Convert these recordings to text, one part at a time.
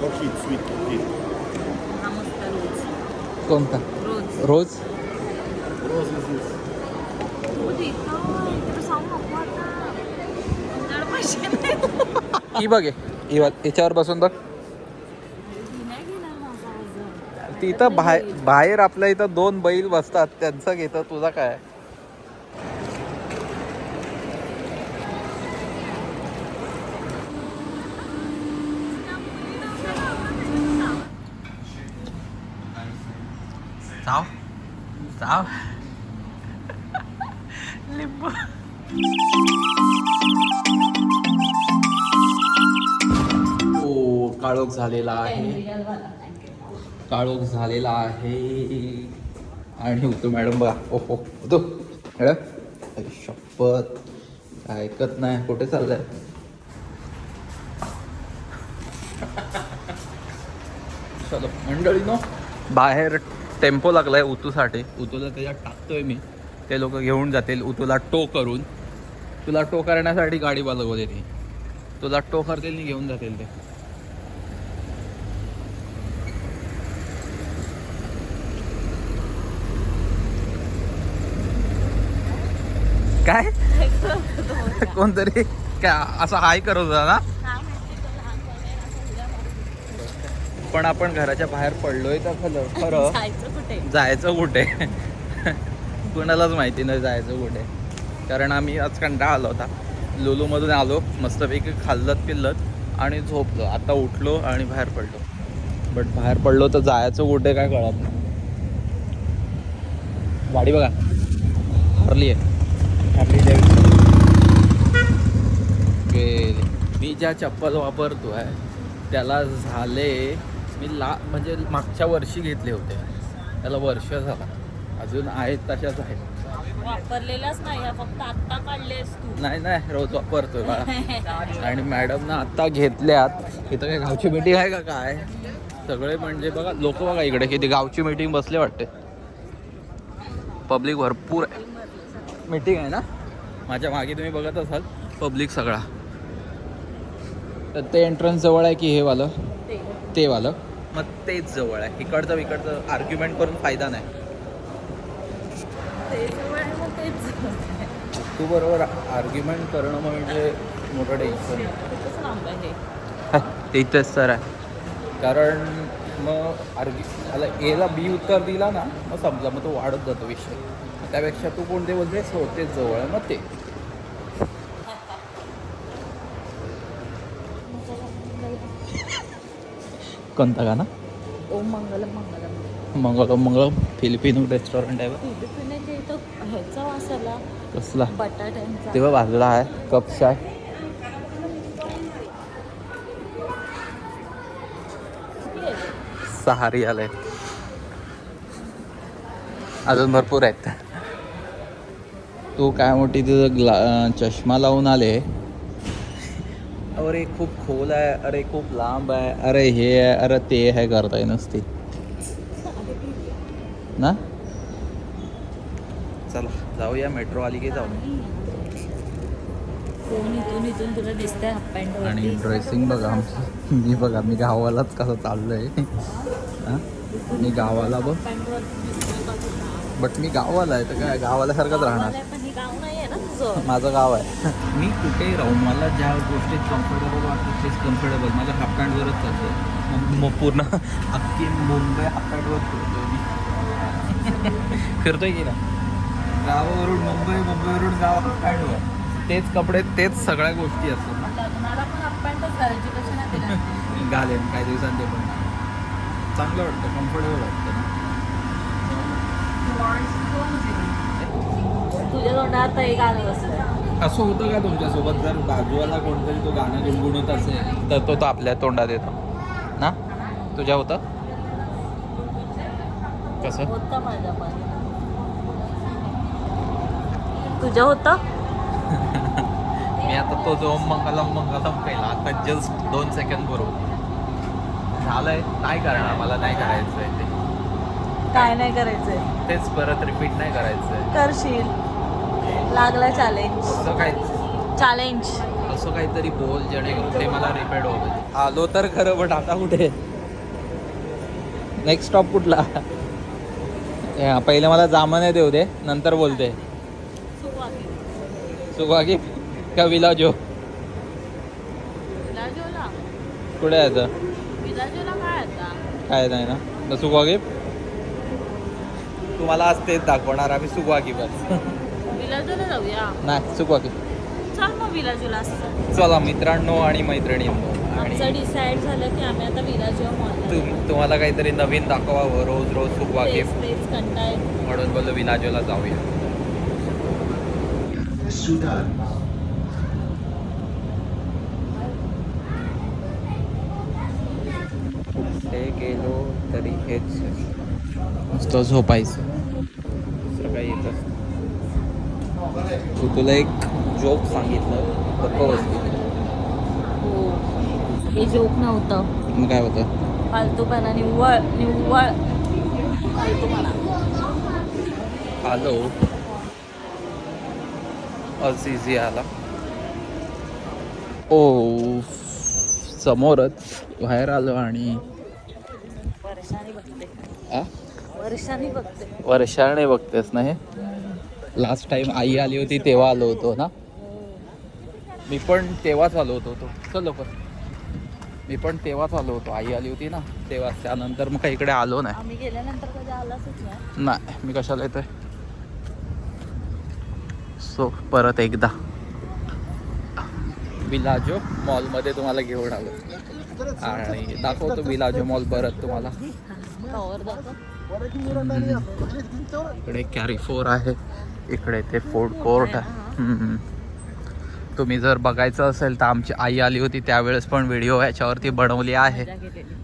Coffee, sweet coffee. हा मस्त rose कोणता rose rose Rose is this. हो देतो इकडे सांगू नको आता तुमच्याकडे पैसे नाही. ही बघ हे. ही बघ याच्यावर बसून बघ मी नाही घेणार माझा अर्ज. ती इथं बाहेर बाहेर आपल्या इथं दोन बैल बसतात त्यांचं घेतं तुझा काय चाव चाव लिंबू. ओ काळोख झालेला आहे. काळोख झालेला आहे. आणि होतो मॅडम बघा. ओ हो. होतो मॅडम. शपथ. ऐकत नाही. कुठे चाललंय? चलो मंडळी नो. बाहेर टेम्पो लागलाय उतूसाठी उतूला त्याच्यात टाकतोय मी. ते लोक घेऊन जातील. उतूला टो करून. तुला टो करण्यासाठी गाडी बोलवली ती. तुला टो करतील आणि घेऊन जातील ते. काय? कोणतरी काय असं हाय करत होता ना काय माहिती तो लहानपणी असं उड्या मारत पण आपण घराच्या बाहेर पडलोय तर खरं खरं. जायचं कुठे? कुणालाच माहिती नाही जायचं कुठे. कारण आम्ही आज कंटाळा आलो होता. लुलूमधून आलो मस्तपैकी खाल्लत पिल्लत आणि झोपलो. आता उठलो आणि बाहेर पडलो. बट बाहेर पडलो तर जायचं कुठे काय कळत नाही. गाडी बघा. हरली आहे हरली गेली. मी ज्या चप्पल वापरतो आहे त्याला झाले मी ला म्हणजे मागच्या वर्षी घेतले होते. त्याला वर्ष झाला. अजून आहेत तशाच आहेत. वापरलेलाच नाही हा, फक्त आत्ता काढलेस तू. नाही नाही रोज वापरतोय बाळा. आणि मॅडम ना आत्ता घेतल्यात. इथं काय गावची मीटिंग आहे का काय? सगळे म्हणजे बघा लोक बघा इकडे किती गावची मीटिंग बसले वाटते. पब्लिक भरपूर आहे. मीटिंग आहे ना? माझ्या मागे तुम्ही बघत असाल. पब्लिक सगळा. तर ते एंट्रन्स जवळ आहे की हे वालं? ते वालं. मग तेच जवळ आहे. इकडचं इकडचं आर्ग्युमेंट करून फायदा नाही. ते जवळ आहे मग तेच जवळ आहे. तू बरोबर आर्ग्युमेंट करणं म्हणजे मोठं टेन्शन ते इथेच तर आहे. कारण मग आर्ग्यु त्याला एला बी उत्तर दिला ना मग समजा मग तो वाढत जातो विषय. त्यापेक्षा तू कोणते बोलतेस? हो तेच जवळ आहे मग ते. कोणता गाणं? ओम मंगलम मंगलम. फिलिपिनो रेस्टॉरंट आहे बघ. फिलिपिनच्या इथं ह्याचा वास आला. कसला? बटाट्यांचा. तेव्हा भाजला आहे. कप चाय किती आहे? सहारी आलंय अजून भरपूर आहेत. तू काय मोठी तिथं ग्ला चष्मा लावून आले. अरे खूप खोल आहे अरे खूप लांब आहे अरे हे आहे अरे ते आहे करताय नसते ना? चला जाऊया मेट्रो आली की जाऊ आणि ड्रेसिंग बघा आमचं. मी बघा मी गावालाच कसं चाललंय. हां? मी गावाला बघ. बट मी गावाला आहे तर काय गावालासारखंच राहणार. तुझं? माझं गाव आहे. मी कुठेही राहून मला ज्या गोष्टीत कम्फर्टेबल वाटतं तेच कम्फर्टेबल माझं हाफ पॅन्टवरच चालतं मग पूर्ण? अख्खी मुंबई हाफ पॅन्टवर फिरतोय मी. फिरतोय की ना गावावरून मुंबई मुंबईवरून गाव हाफ पॅन्टवर तेच कपडे तेच सगळ्या गोष्टी असतात ना. घालेन काही दिवसांनी ते पण. चांगलं वाटतं कम्फर्टेबल वाटतं ना. तुझ्या तोंडात एक गाणं बसलं. असं होतं का तुमच्यासोबत? जर बाजूवाला कोणतरी तो गाणं गुणगुणत असेल. तर तो तो आपल्या तोंडात येतो. ना? तुझ्या होतं? कसं? होतं माझ्या पण. तुझ्या होतं? मी आता तो जो मंगलम मंगलम केला आता जस्ट दोन सेकंड बरोबर झालंय. काय करणार. मला नाही करायचं आहे ते. काय नाही करायचंय. तेच परत रिपीट नाही करायचं आहे करशील. लागला चॅलेंज तसं काय? चॅलेंज असं काहीतरी बोल जेणेकरून ते मला रिपेड होतं आलो तर खरं बट आता कुठे? नेक्स्ट स्टॉप कुठला? हा, पहिले मला जामने देऊ दे नंतर बोलते. सुगाकी का विलाजो? विलाजोला? कुठे यायचं विलाजोला काय आता? काय नाही ना. तर सुगवागी तुम्हाला आज तेच दाखवणार आम्ही सुगवागी बस. विलाजोला जाऊया. नाही सुगवागी चल मग विलाजोला असं. चला मित्रांनो आणि मैत्रिणींनो आमचं आणि डिसाईड झालं की आम्ही आता विलाजो मॉल तुम तुम्हाला काहीतरी नवीन दाखवावं रोज रोज सुगवागी तेच तेच कंटाळ म्हणून बोललो विलाजोला जाऊया. Sudan. कुठे गेलो तरी हेच. नुसतं झोपायचं. तू तुला एक जोक सांगितलं गप्प बसली हो. हे जोक नव्हतं. मग काय होतं? फालतूपणा निव्वळ निव्वळ. फालतूपणा. आलो अझिझी आला. ओ समोरच बाहेर आलो आणि वर्षाने बघते. आ? वर्षाने बघते. वर्षाने बघतेस ना हे? लास्ट टाइम आई आली होती तेव्हा आलो होतो ना? मी पण तेव्हाच आलो होतो तो. चल लवकर. मी पण तेव्हाच आलो होतो. आई आली होती ना तेव्हा. त्यानंतर मग काही इकडे आलो नाही. नाही. मी कशाला येतोय? सो परत एकदा. विलाजो मॉलमध्ये तुम्हाला घेऊन आलो. आणि दाखवतो विलाजो मॉल परत तुम्हाला. इकडे कॅरी फोर आहे. इकडे ते फूड कोर्ट आहे तुम्ही जर बघायचं असेल तर आमची आई आली होती त्यावेळेस पण व्हिडिओ याच्यावरती बनवली आहे.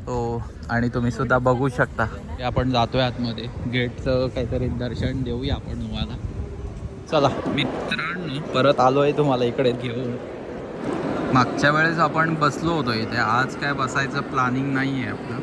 हो आणि तुम्ही सुद्धा बघू शकता. आपण जातोय आतमध्ये. गेटचं काहीतरी दर्शन देऊया आपण तुम्हाला. चला मित्रांनो परत आलोय तुम्हाला इकडे घेऊन. मागच्या वेळेस आपण बसलो होतो इथे. आज काय बसायचं प्लॅनिंग नाही आहे आपलं.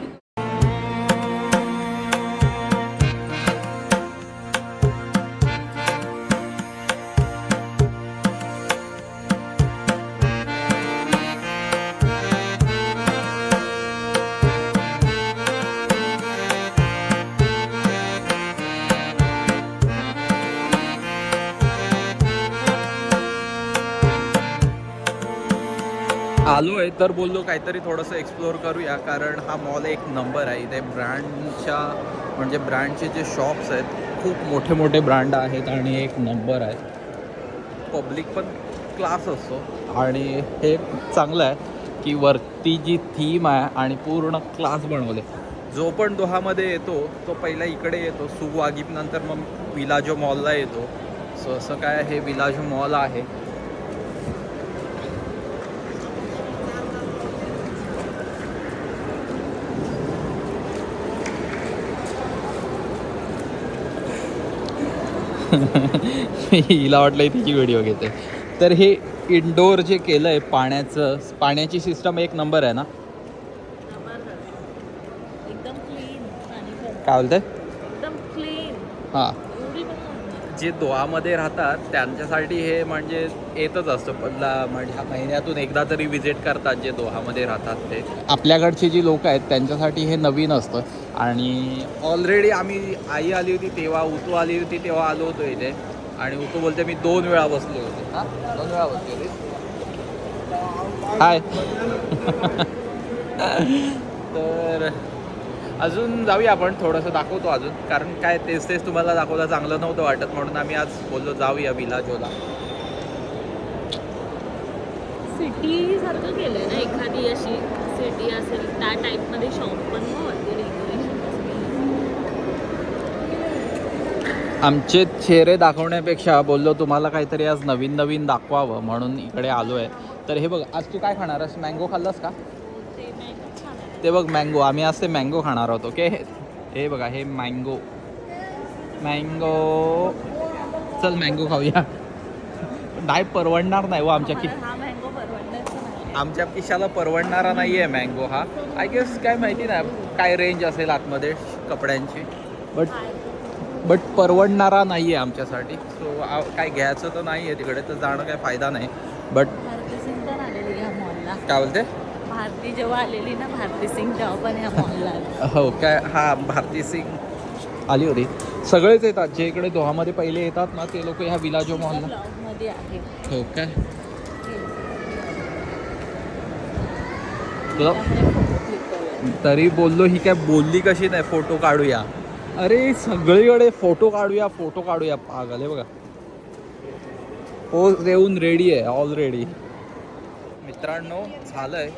आलो आहे तर बोललो काहीतरी थोडंसं एक्सप्लोअर करूया कारण हा मॉल एक नंबर आहे. इथे ब्रँडच्या म्हणजे ब्रँडचे जे शॉप्स आहेत खूप मोठे मोठे ब्रँड आहेत आणि एक नंबर आहे. पब्लिक पण क्लास असतो. आणि हे चांगलं आहे की वरती जी थीम आहे आणि पूर्ण क्लास बनवले. जो पण दोहामध्ये येतो तो पहिला इकडे येतो. सुगवागीप नंतर मग विलाजो मॉलला येतो. सो असं काय हे विलाजो मॉल आहे. हिला वाटलं तिची व्हिडिओ घेते. तर हे इनडोअर जे केलं आहे पाण्याचं पाण्याची सिस्टम एक नंबर आहे ना. काय बोलते एकदम क्लीन हां. जे दोहामध्ये राहतात त्यांच्यासाठी हे म्हणजे येतच असतं. पहिला म्हणजे ह्या महिन्यातून एकदा तरी विजिट करतात जे दोहामध्ये राहतात ते. आपल्याकडची जी लोक आहेत त्यांच्यासाठी हे नवीन असतं. आणि ऑलरेडी आम्ही आई आली होती तेव्हा उतू आली होती तेव्हा आलो होतो इथे. आणि उतू बोलते मी दोन वेळा बसले होते. हां? दोन वेळा बसले होते? हाय. तर अजून जाऊया आपण थोडंसं दाखवतो अजून. कारण काय तेच तेच तुम्हाला दाखवता चांगलं नव्हतं वाटत म्हणून आम्ही आज बोललो जाऊया विलाजोला सिटी सारखं केलंय ना एखादी अशी सिटी असेल त्या टाईपमध्ये शॉप पण आमचे चेहरे दाखवण्यापेक्षा बोललो तुम्हाला काहीतरी आज नवीन नवीन दाखवावं म्हणून इकडे आलो आहे तर हे बघ आज तू काय खाणार? आहेस मँगो खाल्लास का? ते बघ मँगो आम्ही आज ते मँगो खाणार आहोत ओके हे बघा हे मँगो मँगो चल मँगो खाऊया. नाही परवडणार नाही हो आमच्या कि आमच्या खिशाला परवडणारा नाही आहे मँगो हा. आय गेस काय माहिती नाही काय रेंज असेल आतमध्ये कपड्यांची. बट बट परवडणारा नाही आहे आमच्यासाठी सो काय घ्यायचं तर नाही आहे तिकडे तर जाणं काय फायदा नाही. बट काय बोलते? भारती जेव्हा आलेली ना भारती सिंग तेव्हा पण ह्या मॉलला. हो काय हा भारती सिंग आली होती. सगळेच येतात. जे इकडे दोहामध्ये पहिले येतात ना ते लोक ह्या विलाजो मॉलला ब्लॉगमध्ये आहे. हो काय. तरी बोललो ही काय बोलली कशी नाही? फोटो काढूया. अरे सगळीकडे फोटो काढूया फोटो काढूया. पागल आहे बघा. पोज देऊन रेडी आहे ऑलरेडी मित्रांनो झालंय.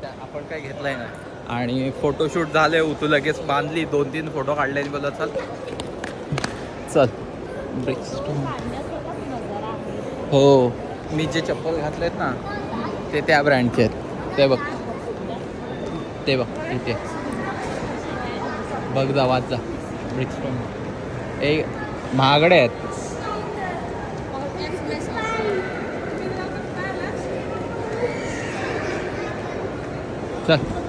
त्या आपण काय घेतलंय ना आणि फोटोशूट झाले तू लगेच बांधली दोन तीन फोटो काढले आणि बोलत चल. चल. हो. मी जे चप्पल घातलेत ना ते त्या ब्रँडचे आहेत. ते बघ. ते बघ इथे. बघ जा वाच जा. ब्रिक्स्टोन ए महागडे आहेत. चल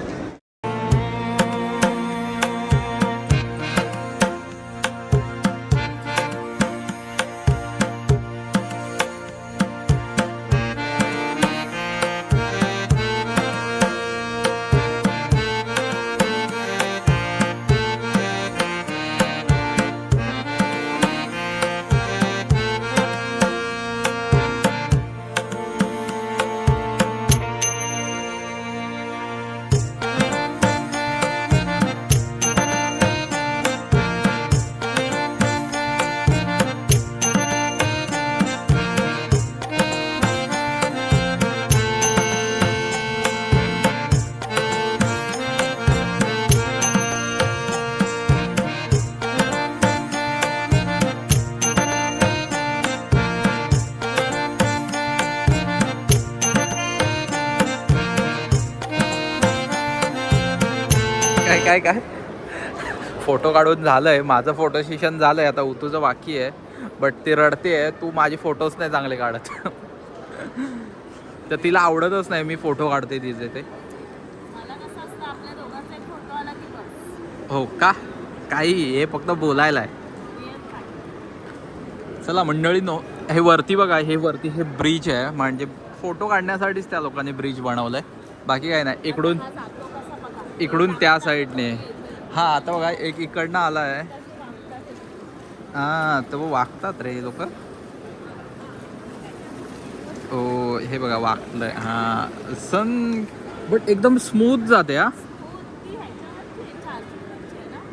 फोटो काढून झालंय माझं फोटो सेशन झालंय आता उतूचं बाकी आहे. बट ती रडते आहे तू माझे फोटोज नाही चांगले काढत. तर तिला आवडतच नाही मी फोटो काढते तिचे ते. हो का? काही हे फक्त बोलायला आहे. चला मंडळी नो हे वरती बघा हे वरती हे ब्रिज आहे. म्हणजे फोटो काढण्यासाठीच त्या लोकांनी ब्रिज बनवलंय. बाकी काय नाही इकडून इकडून त्या साईडने हा आता बघा एक इकडनं आला आहे हा तर वागतात रे लोक. ओ हे बघा वागतंय. हा सन बट एकदम स्मूथ जाते हा.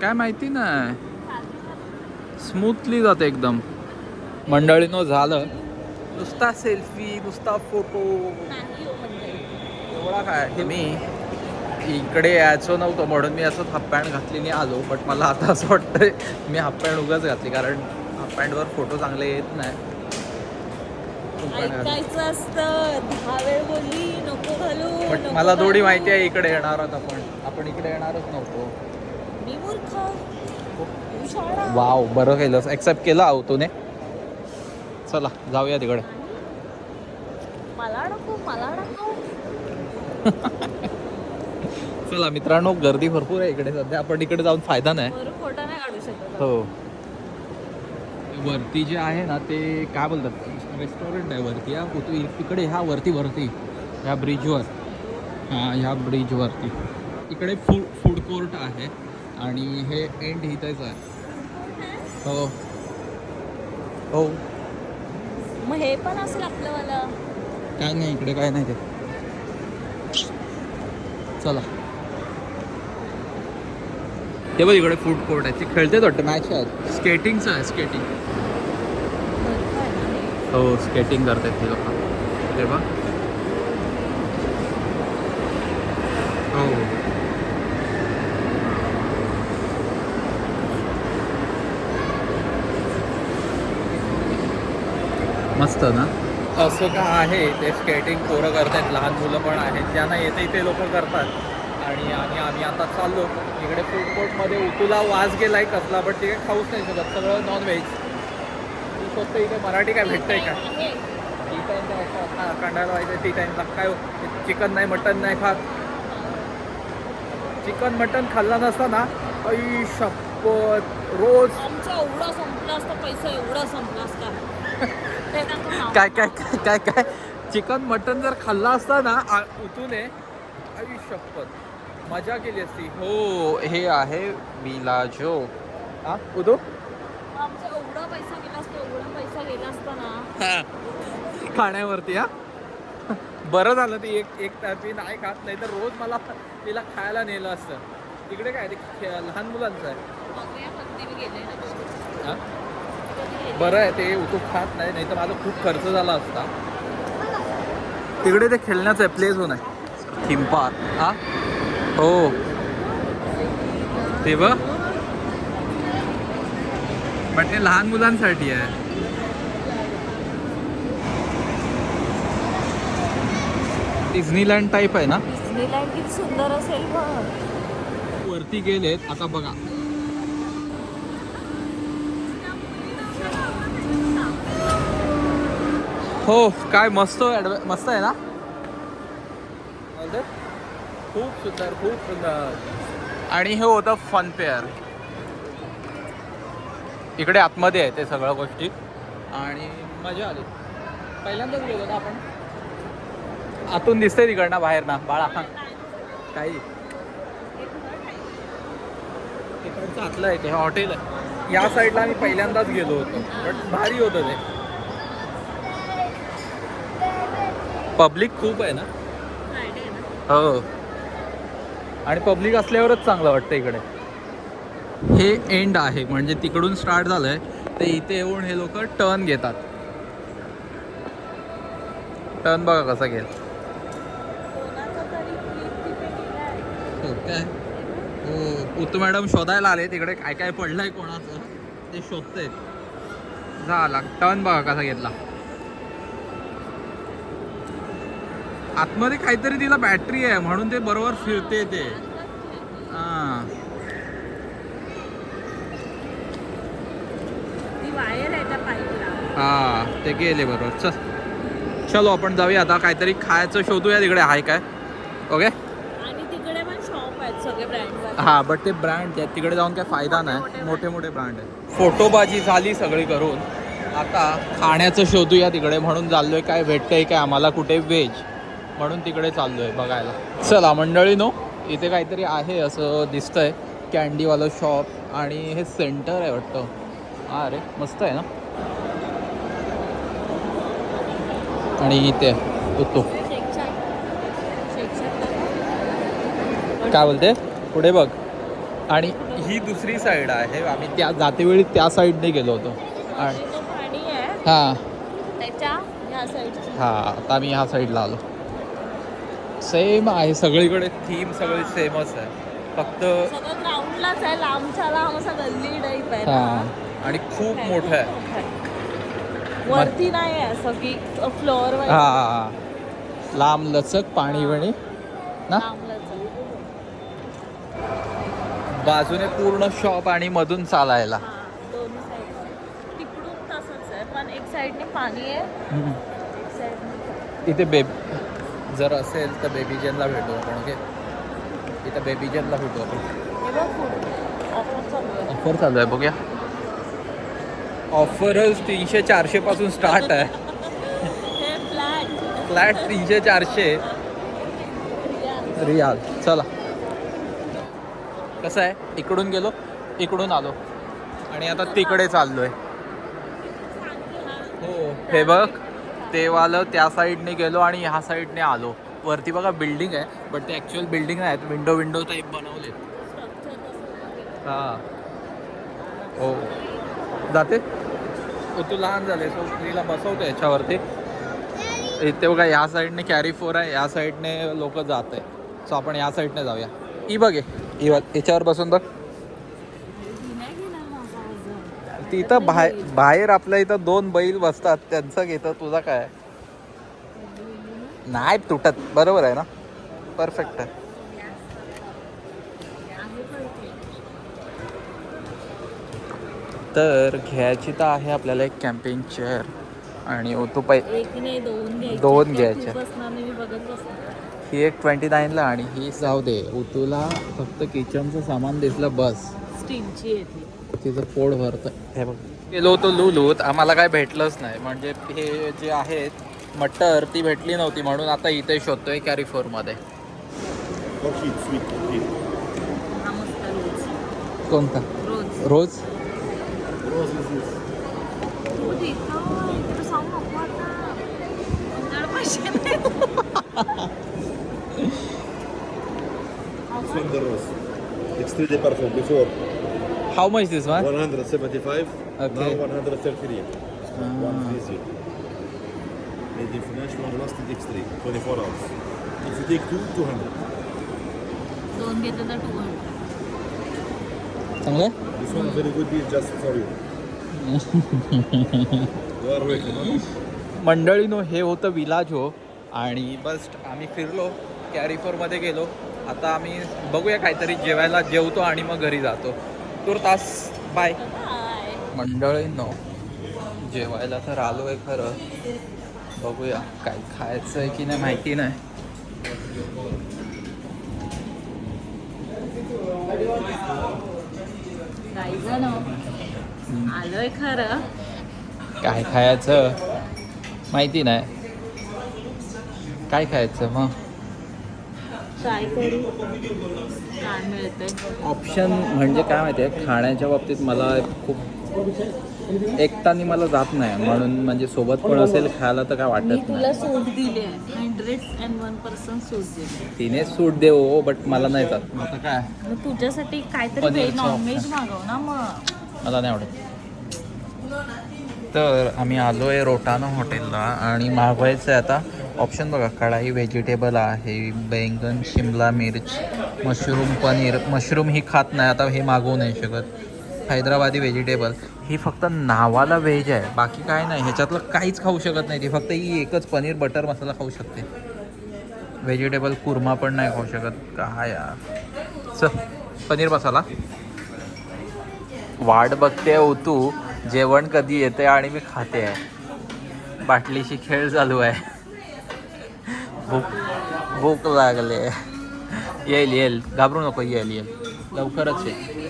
काय माहिती नाही स्मूथली जाते एकदम. मंडळीनं झालं. नुसता सेल्फी नुसता फोटो एवढा काय? मी. इकडे यायचो नव्हतं म्हणून मी असं हाफ पॅन्ट घातलेली आलो. बट मला आता असं वाटतंय मी हाफ पॅन्ट उगाच घातली कारण हाफ पॅन्टवर फोटो चांगले येत नाही. घातली. बट मला थोडी. माहिती आहे इकडे येणार आहोत आपण. आपण इकडे येणारच नव्हतो. वाव बरं केलं ॲक्सेप्ट केलं आवतोने चला जाऊया तिकडे. मला नको मला नको चला मित्रांनो गर्दी भरपूर आहे इकडे सध्या. आपण इकडे जाऊन फायदा नाही. बरं फोटो नाही काढू शकत हो. वरती जे आहे ना ते काय बोलतात? रेस्टॉरंट आहे वरती हा. तू इकडे ह्या वरती वरती. ह्या ब्रिजवर हां ह्या ब्रिजवरती इकडे फूड फूड कोर्ट आहे आणि हे एंड इथेच आहे. हो. हो. मग हे पण असेल आपलं काय नाही इकडे काय नाही ते. चला. ते बघ इकडे फूड कोर्ट आहे. ते खेळतेच वाटतं मॅच आहे स्केटिंगचं आहे स्केटिंग हो स्केटिंग करतात ते लोक. ते बघ. हो. मस्त ना? असं का आहे ते स्केटिंग पोरं करतात लहान मुलं पण आहेत. ज्यांना येते ते लोक करतात. आणि आणि आम्ही आता चाललो. इकडे फूड कोर्टमध्ये उतूला वास गेलाय कसला बट ते काय खाऊच नाही शकत. सगळं नॉन व्हेज तू स्वस्त इथे मराठी काय भेटतंय का? टी टाईम हा कंडायला व्हायचं टी टाईमला काय चिकन नाही मटन नाही खात. चिकन मटन खाल्ला नसता ना? ऐ शपथ. रोज आमचा एवढा संपला असता पैसा एवढा संपला असता. काय काय काय काय काय? चिकन मटन जर खाल्ला असता ना उतून आहे शपथ. मजा केली असती. हो हे आहे विलाजो हा उदू? आमचा एवढा पैसा गेला असता एवढा पैसा गेला असता ना. खाण्यावरती हा? बरं झालं ती एक एक तर्फी नाही खात नाही तर रोज मला तिला खायला नेलं असतं. तिकडे काय ते लहान मुलांचं आहे. हा? बरं आहे ते उतू खात नाही नाही तर माझा खूप खर्च झाला असता. तिकडे ते खेळण्याचं आहे प्ले झोन आहे. थीम पार्क हा? हो. ते बघ. पण ते लहान मुलांसाठी आहे. डिझनीलँड टाईप आहे ना? डिस्नीलँड किती सुंदर असेल बघ. वरती गेलेत आता बघा. हो काय मस्त मस्त आहे ना? खूप सुंदर खूप सुंदर. आणि हे होतं फन पेअर इकडे आतमध्ये आहे ते सगळ्या गोष्टी. आणि मजा आली. पहिल्यांदाच गेलो ना आपण. आतून दिसतंय तिकडनं बाहेर ना बाळा. काही. तिकडचं आतलं आहे ते हॉटेल आहे. या साईडला आम्ही पहिल्यांदाच गेलो होतो. बट भारी होतं ते. पब्लिक खूप आहे ना? फ्रायडे आहे ना? हो. आणि पब्लिक असल्यावरच चांगलं वाटतं इकडे. हे एंड आहे म्हणजे तिकडून स्टार्ट झालंय. ते इथे येऊन हे लोक टर्न घेतात. टर्न बघा कसा घेत कोणाचा हो काय? हो मॅडम शोधायला आले तिकडे. काय काय पडलंय कोणाचं? ते शोधतायत झाला. टर्न बघा कसा घेतला आतमध्ये काहीतरी तिला बॅटरी आहे म्हणून ते बरोबर फिरते ते. हां. ती आहे हा गेले बरोबर. चल. चलो आपण जाऊया आता. काहीतरी खायचं शोधूया तिकडे. आहे काय? ओके? आणि तिकडे पण शॉप आहेत सगळे ब्रँड हा बट ते ब्रँड आहेत. तिकडे जाऊन काय फायदा नाही. मोठे मोठे ब्रँड आहेत. फोटोबाजी झाली सगळी करून. आता खाण्याचं शोधूया तिकडे. म्हणून चाललोय. काय भेटतंय काय? आम्हाला कुठे? व्हेज म्हणून तिकडे चाललोय बघायला. चला मंडळी नो इथे काहीतरी आहे असं दिसतंय कॅन्डीवालं शॉप आणि हे सेंटर आहे वाटतं. हा अरे मस्त आहे ना? आणि इथे तो काय बोलते? पुढे बघ. आणि ही दुसरी साईड आहे. आम्ही त्या जातेवेळी त्या साईडने गेलो होतो. आणि आहे. हां. हां आता आम्ही ह्या साईडला आलो. सेम आहे सगळीकडे. थीम सगळी सेमच आहे. फक्त सगळं ग्राउंडलाच आहे. लांबच्या लांब असा गल्ली टाईप आहे हां. ना. आणि खूप मोठं आहे. वरती नाही आहे असं की फ्लोअर हां लांब लचक पाणी वणी. ना? बाजूने पूर्ण शॉप आणि मधून चालायला. दोन्ही साईड तिकडून तसंच आहे पण एक साईडने पाणी आहे. हम्म. एक साईडने इथे बेब जर असेल तर बेबी जेनला भेटू आपण ओके इथं बेबी जेनला भेटू आपण. ऑफर चालू आहे. आहे बघूया. ऑफरच तीनशे चारशे पासून स्टार्ट आहे. हे फ्लॅट फ्लॅट तीनशे चारशे. रियाल चला. कसं आहे? इकडून गेलो इकडून आलो. आणि आता तिकडे चाललोय. हो हे बघ. ते वालं त्या साईडने गेलो आणि ह्या साईडने आलो. वरती बघा बिल्डिंग आहे बट ते ॲक्च्युअल बिल्डिंग नाही आहेत विंडो विंडो टाईप बनवले हां. हो. जाते? तू लहान झाले सो तिला बसवतो याच्यावरती. इथे बघा ह्या साईडने कॅरी फोर आहे. या साईडने लोक जात आहे सो आपण या साईडने जाऊया. ई बघे ई बघ याच्यावर बसून बघ. ती इथं बाहेर बाहेर आपल्या इथं दोन बैल बसतात त्यांचं घेतं तुझा काय? नाही तुटत बरोबर आहे ना? परफेक्ट आहे. तर घ्यायची तर आहे आपल्याला एक कॅम्पिंग चेअर आणि तो पै दोन घ्यायचे. दोन त्या घ्यायचे. तू बसणार नाही, मी बघत बसणार. ही एक ट्वेंटी नाईनला आणि ही जाऊ दे. उतूला फक्त किचनचं सामान दिसलं बस. स्टीलची तिचं पोट भरतं. हे बघ. गेलो होतो लुलूत आम्हाला काय भेटलंच नाही. म्हणजे हे जे आहेत मटर ती भेटली नव्हती म्हणून आता इथे शोधतोय कॅरी मध्ये Orchid, sweet potato. हा मस्त रोज. कोणता? Rose. Rose? Rose. Swing rose. De parfum. Before. How much this one 175, Okay. now 133. One easy. Made in extrait, 24 hours. If you take two, 200. दोन घेतलं तर टू हंड्रेड चांगलं This one very good deal just for you. you are welcome. huh? मंडळीनो हे होतं villas हो आणि बस आम्ही फिरलो कॅरिफोरमध्ये गेलो आता आम्ही बघूया काहीतरी जेवायला जेवतो आणि मग घरी जातो तूर तास बाय मंडळींनो जेवायला तर आलो आहे खरं. बघूया काय खायचं आहे की नाही माहिती नाही. आलोय खरं. काय खायचं? माहिती नाही. काय खायचं मग? ट्राय करू. काय मिळतंय? ऑप्शन म्हणजे काय माहिती आहे खाण्याच्या बाबतीत मला खूप एकटाने मला जात नाही. म्हणून म्हणजे सोबत कोण असेल खायला तर काय मी वाटत तुला नाही. सूट दिली. आहे हंड्रेड अँड वन पर्सेंट सूट दिली. तिने सूट देऊ बट मला नाही जात. आता काय? मग तुझ्यासाठी काहीतरी पनीरचं नॉनव्हेज मागव ना मग. मला नाही आवडत. तर आम्ही आलो आहे रोटानो हॉटेलला आणि मागवायचं आहे आता ऑप्शन बघा कढाई व्हेजिटेबल आहे बैंगन शिमला मिर्च मशरूम पनीर. मशरूम ही खात नाही आता हे मागवू नाही शकत. हैदराबादी व्हेजिटेबल ही फक्त नावाला व्हेज आहे बाकी काय नाही. ह्याच्यातलं काहीच खाऊ शकत नाही ती. फक्त ही एकच पनीर बटर मसाला खाऊ शकते. व्हेजिटेबल कुर्मा पण नाही खाऊ शकत. का यार. स पनीर मसाला. वाट बघते हो तू. जेवण कधी येते आणि मी खाते आहे. बाटलीशी खेळ चालू आहे. भूक भूक लागले. येईल येईल. घाबरू नको येईल येईल. लवकरच येईल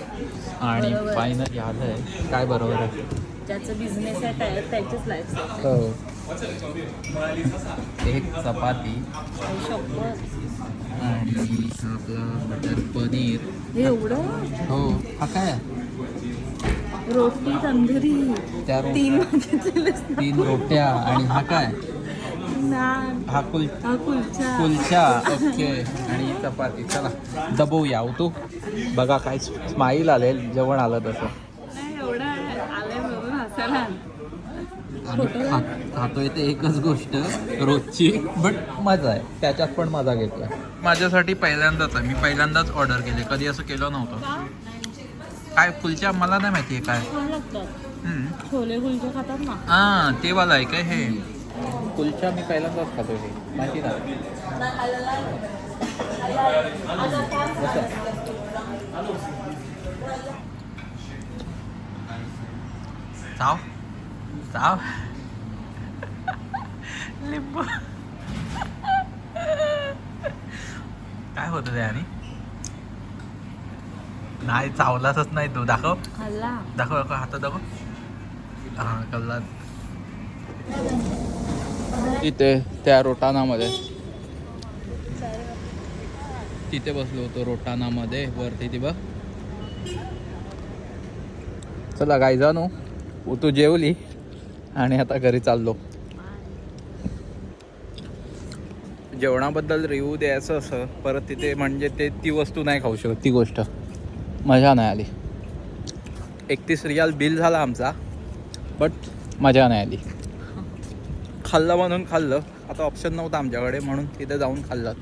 आणि फायनल आलं आहे काय बरोबर आहे? ज्याचं बिझनेस आहे त्याचीच लाईफ हो. एक चपाती. आणि आपला बटर पनीर. एवढं? हो. हा काय? रोटी तंदुरी. त्या तीन. तीन रोट्या. आणि हा काय? नान. हा कुल हा कुलचा. कुलचा. ओके. आणि चपाती. चला दबवूया हो तू बघा काय स्माईल आले जेवण आलं तसं. नाही एवढं आलंय हसायला आलं. खात खातोय ते एकच गोष्ट रोजची बट मजा आहे. त्याच्यात पण मजा घेतोय. माझ्यासाठी पहिल्यांदाच आहे. मी पहिल्यांदाच ऑर्डर केले. कधी असं केलं नव्हतं. काय कुलच्या मला नाही माहिती आहे काय. छान लागतात. हम्म. छोले कुलचे खातात ना? हां ते वाला आहे काय हे? कुलचा मी पहिल्यांदाच खातो हे. माहिती ना? चाव चाव लिंबू. काय होतं ते आणि? नाही चावलाच नाही तू. दाखव. दाखव दाखव हातात दाखव. हा कल्ला तिथे त्या रोटानामध्ये. तिथे बसलो होतो रोटानामध्ये वरती ती बघ. चला गाय जाणू. तू जेवली आणि आता घरी चाललो. जेवणाबद्दल रिव्ह्यू द्यायचं असं परत तिथे म्हणजे ते ती वस्तू नाही खाऊ शकत ती गोष्ट. मजा नाही आली. एकतीस रियाल बिल झाला आमचा बट मजा नाही आली. खाल्लं म्हणून खाल्लं. आता ऑप्शन नव्हता आमच्याकडे म्हणून तिथे जाऊन खाल्लं.